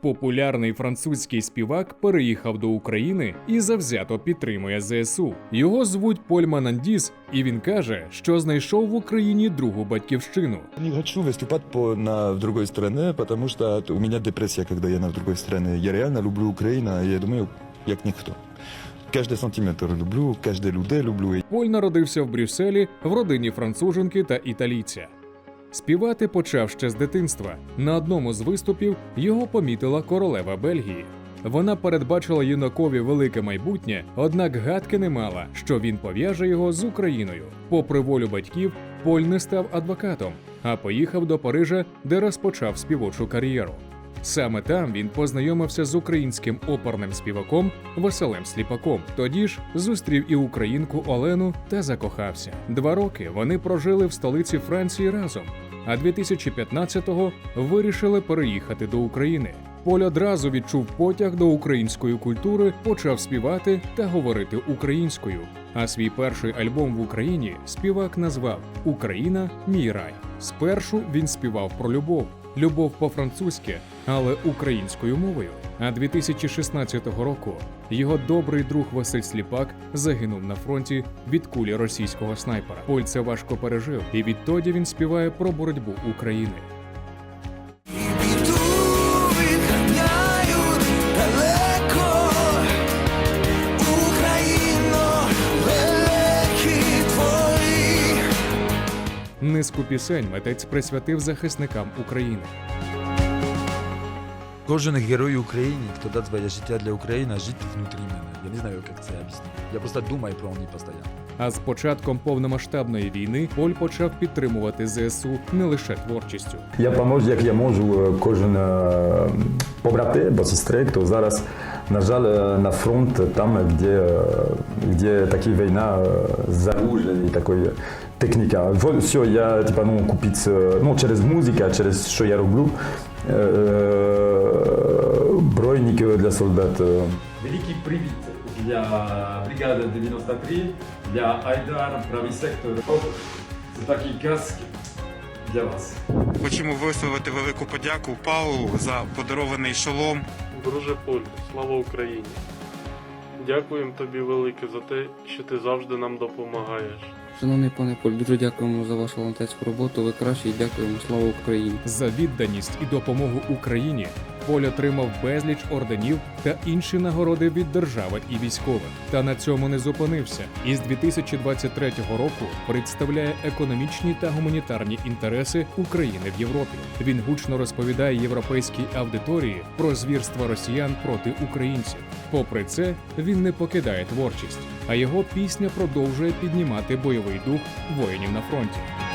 Популярний французький співак переїхав до України і завзято підтримує ЗСУ. Його звуть Поль Манандіс, і він каже, що знайшов в Україні другу батьківщину. Не хочу выступать по, на в другой стране, потому что у меня депрессия, когда я на другой стране. Я реально люблю Украину, и я думаю, як ніхто. Кожний сантиметр люблю, кожне людей люблю. Поль народився в Брюсселі в родині француженки та італійця. Співати почав ще з дитинства. На одному з виступів його помітила королева Бельгії. Вона передбачила юнакові велике майбутнє, однак гадки не мала, що він пов'яже його з Україною. Попри волю батьків, Поль не став адвокатом, а поїхав до Парижа, де розпочав співочу кар'єру. Саме там він познайомився з українським оперним співаком Василем Сліпаком. Тоді ж зустрів і українку Олену та закохався. Два роки вони прожили в столиці Франції разом, а 2015-го вирішили переїхати до України. Поль одразу відчув потяг до української культури, почав співати та говорити українською. А свій перший альбом в Україні співак назвав Україна мій рай. Спершу він співав про любов, любов по-французьки, але українською мовою. А 2016 року його добрий друг Василь Сліпак загинув на фронті від кулі російського снайпера. Поль це важко пережив, і відтоді він співає про боротьбу України. Низку пісень митець присвятив захисникам України. Кожен герой України, хто дав своє життя для України, жити внутрі мене. Я не знаю, як це об'яснити. Я просто думаю про них постійно. А з початком повномасштабної війни Поль почав підтримувати ЗСУ не лише творчістю. Я поможу, як я можу, е, кожен е, побрати або сестри, хто зараз, на жаль, е, на фронт, там, де, де така війна за і такої техніка. Все, я типа, ну, купити ну, через музику, через що я роблю. Для солдат. е. Великий привіт для бригади 93, для Айдар, правий сектор. Це такий каск для вас. Хочемо висловити велику подяку Паулу за подарований шолом. Друже Поль, слава Україні! Дякуємо тобі велике за те, що ти завжди нам допомагаєш. Шановний пане Поль, дуже дякуємо за вашу волонтерську роботу. Ви кращі і дякуємо. Слава Україні! За відданість і допомогу Україні Поль отримав безліч орденів та інші нагороди від держави і військових. Та на цьому не зупинився. І з 2023 року представляє економічні та гуманітарні інтереси України в Європі. Він гучно розповідає європейській аудиторії про звірства росіян проти українців. Попри це, він не покидає творчість, а його пісня продовжує піднімати бойовий дух воїнів на фронті.